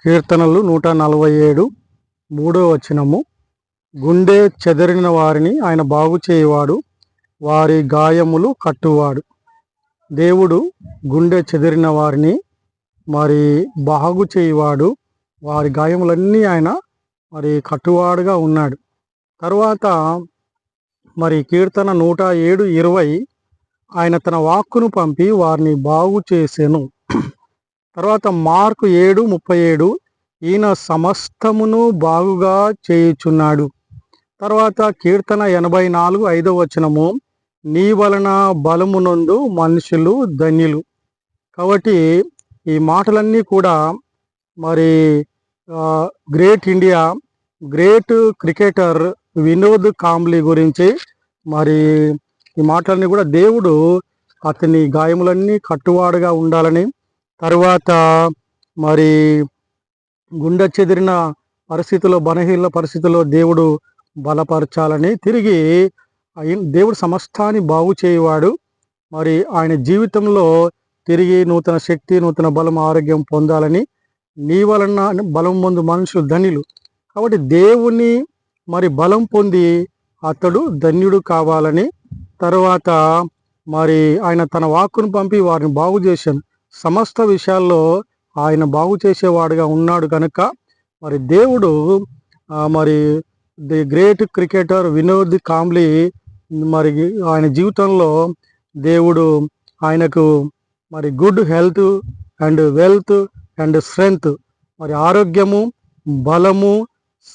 కీర్తనలు నూట నలభై ఏడు మూడో వచనము. గుండె చెదరిన వారిని ఆయన బాగు చేయవాడు వారి గాయములు కట్టువాడు. దేవుడు గుండె చెదిరిన వారిని మరి బాగు చేయవాడు వారి గాయములన్నీ ఆయన మరి కట్టువాడుగా ఉన్నాడు. తర్వాత మరి కీర్తన నూట ఏడు ఇరవై ఆయన తన వాక్కును పంపి వారిని బాగు చేసెను. తర్వాత మార్కు ఏడు ముప్పై ఏడు. ఈయన సమస్తమును బాగుగా చేయుచున్నాడు. తర్వాత కీర్తన ఎనభై నాలుగు ఐదవ వచనము. నీ వలన బలమునందు మనుషులు ధన్యులు. కాబట్టి ఈ మాటలన్నీ కూడా మరి great India great cricketer Vinod Kambli గురించి మరి ఈ మాటలన్నీ కూడా దేవుడు అతని గాయములన్నీ కట్టువాడుగా ఉండాలని తర్వాత మరి గుండె చెదిరిన పరిస్థితుల్లో బలహీన పరిస్థితుల్లో దేవుడు బలపరచాలని తిరిగి దేవుడు సమస్తాన్ని బాగు చేయవాడు. మరి ఆయన జీవితంలో తిరిగి నూతన శక్తి నూతన బలం ఆరోగ్యం పొందాలని నీ వలన బలం పొందు మనుషులు ధన్యులు. కాబట్టి దేవుని మరి బలం పొంది అతడు ధన్యుడు కావాలని తర్వాత మరి ఆయన తన వాక్కును పంపి వారిని బాగు చేశాను. సమస్త విషయాల్లో ఆయన బాగు చేసేవాడుగా ఉన్నాడు కనుక మరి దేవుడు మరి the great cricketer Vinod Kambli మరి ఆయన జీవితంలో దేవుడు ఆయనకు మరి good health and wealth and strength మరి ఆరోగ్యము బలము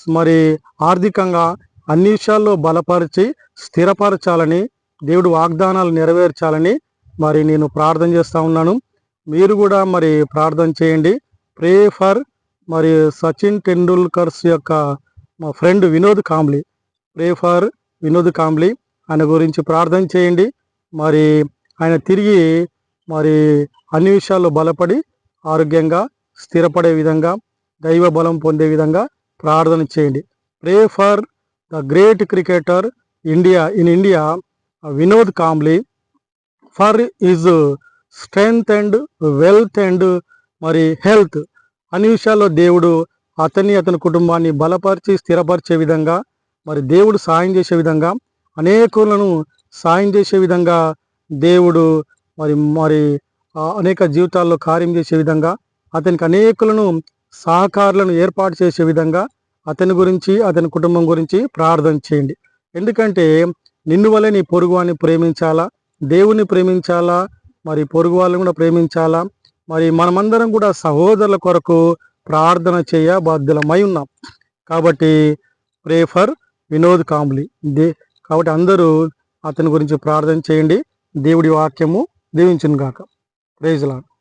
మరి ఆర్థికంగా అన్ని విషయాల్లో బలపరిచి స్థిరపరచాలని దేవుడు వాగ్దానాలు నెరవేర్చాలని మరి నేను ప్రార్థన చేస్తూ ఉన్నాను. మీరు కూడా మరి ప్రార్థన చేయండి. ప్రే ఫర్ మరి సచిన్ టెండూల్కర్స్ యొక్క మా friend Vinod Kambli. Pray for Vinod Kambli. ఆయన గురించి ప్రార్థన చేయండి. మరి ఆయన తిరిగి మరి అన్ని విషయాల్లో బలపడి ఆరోగ్యంగా స్థిరపడే విధంగా దైవ బలం పొందే విధంగా ప్రార్థన చేయండి. Pray for the great cricketer India in India Vinod Kambli for is strength and wealth and మరి హెల్త్ అన్ని విషయాల్లో దేవుడు అతన్ని అతని కుటుంబాన్ని బలపరిచి స్థిరపరిచే విధంగా మరి దేవుడు సాయం చేసే విధంగా అనేకులను సాయం చేసే విధంగా దేవుడు మరి మరి అనేక జీవితాల్లో కార్యం చేసే విధంగా అతనికి అనేకులను సహకారులను ఏర్పాటు చేసే విధంగా అతని గురించి అతని కుటుంబం గురించి ప్రార్థన చేయండి. ఎందుకంటే నిన్ను వలె నీ పొరుగువాన్ని ప్రేమించాలా? దేవుని ప్రేమించాలా? మరి పొరుగు వాళ్ళని కూడా ప్రేమించాలా? మరి మనమందరం కూడా సహోదరుల కొరకు ప్రార్థన చేయ బాధ్యులమై ఉన్నాం. కాబట్టి ప్రేఫర్ వినోద్ కాంబ్లీ. దే కాబట్టి అందరూ అతని గురించి ప్రార్థన చేయండి. దేవుడి వాక్యము దీవించును గాక ప్రేజ్లాడు